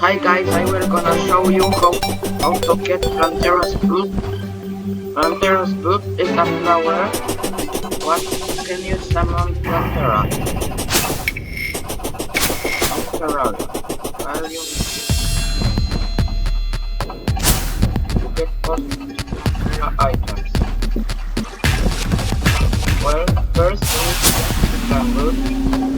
Hi guys, I will gonna show you how, how to get Plantera's fruit. Plantera's fruit is a flower. What can you summon Plantera? Plantera. Well, you to get Plantera items. Well, first we need the root.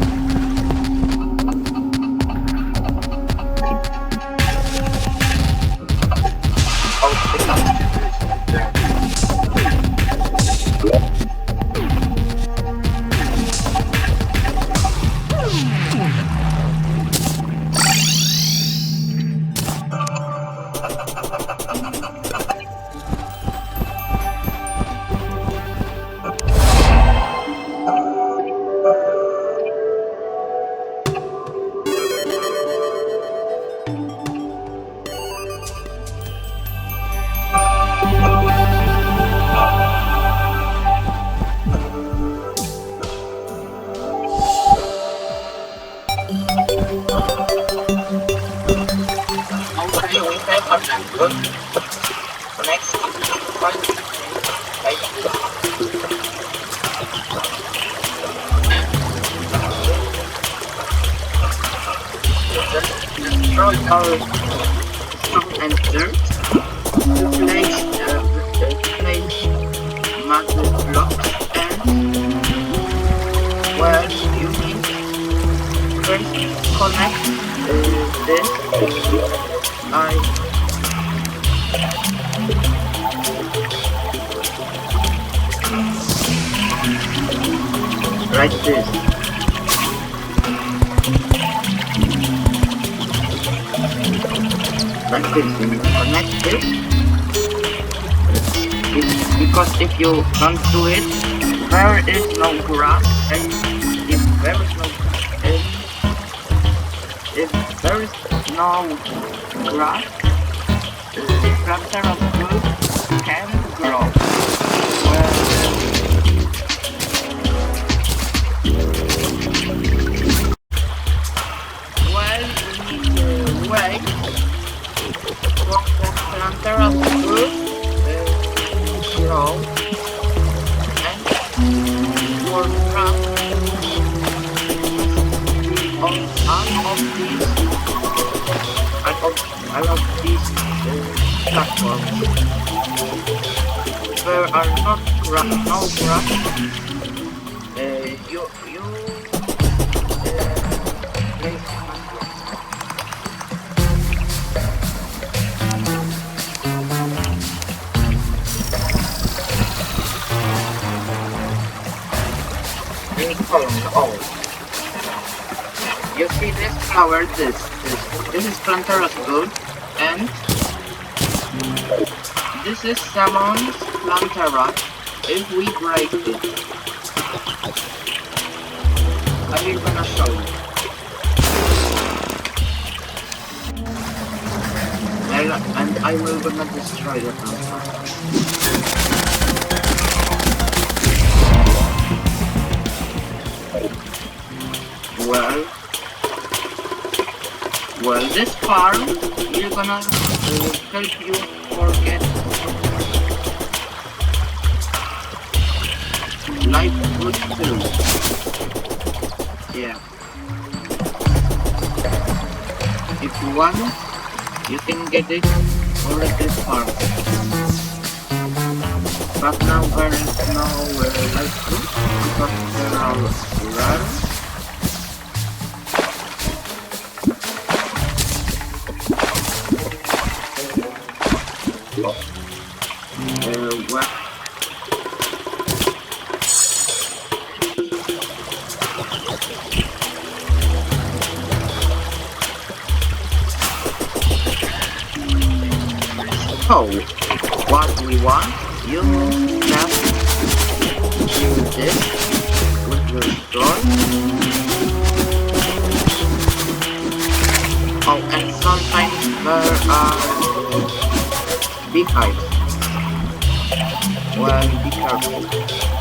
Our good. Stone and dirt to place uh, place magnet blocks and well you need first connect uh, this like this this connect this? Be- because if you don't do it there is no grass and if there is no if there is no grass planter of food can grow. Well, we need to wait for the food uh, grow and for all of these of, all of these platforms there are not gra no grass. Uh, you you uh, all. You see this flower, this, this, this is Plantaros good, and this is Salmon's Plantera, if we break it. I will gonna show you. Well, and I will gonna destroy the Plantera. Well, well, this farm is gonna uh, help you forget life good too. Yeah. If you want, you can get it or at this farm. But now there is no uh, life fruit because there are rare. Uh, what? So, what we want, you just do this with your sword. Oh, and sometimes there are beehives. Well, be careful.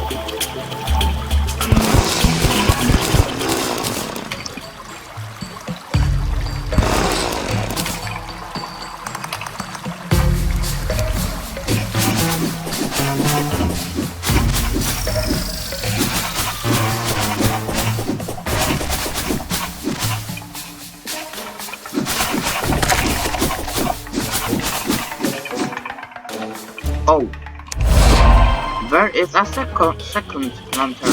Oh. There is a second second lantern.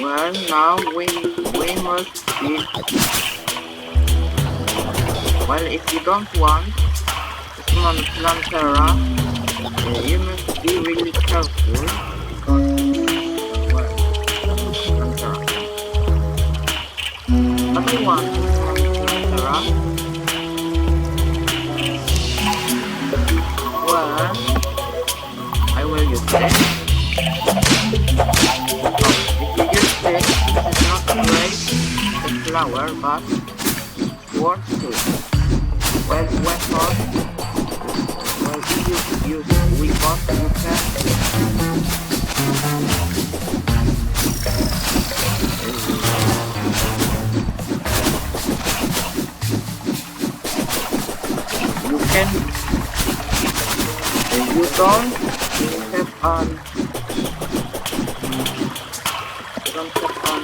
Well, now we we must be. Well, if you don't want summon Plantera, uh, you must be really careful because well, Plantera. But I want to summon Plantera. Well, I will use this. If you use this, this is not great flower, but worth too. Well, weapon. Well, you use weapon, you can. You can. You don't, have on. Don't have on.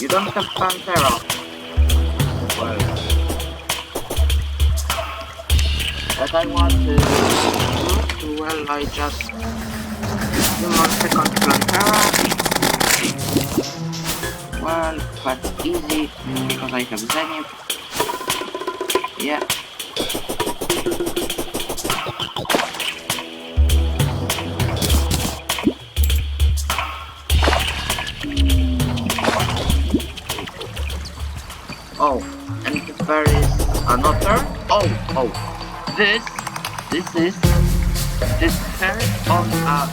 You don't have Pantera. Well. That I want to do, well, I just do my second Pantera. Well, quite easy because I have Zenith. Yeah. Oh, and there is another. Oh, oh, this, this is this hair on a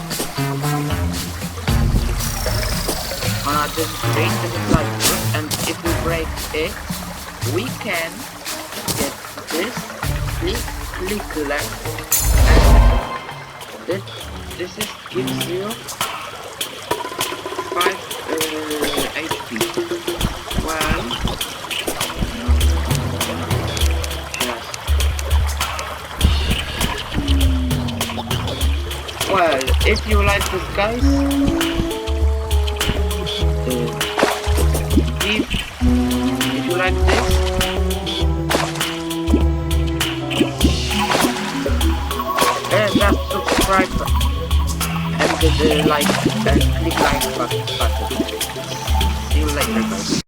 on a this green this like wood, and if we break it, we can get this click click left, and this this is gives you five uh, HP. If you like this, guys, if, if you like this, uh, just subscribe and uh, like and click like button. See you later, guys.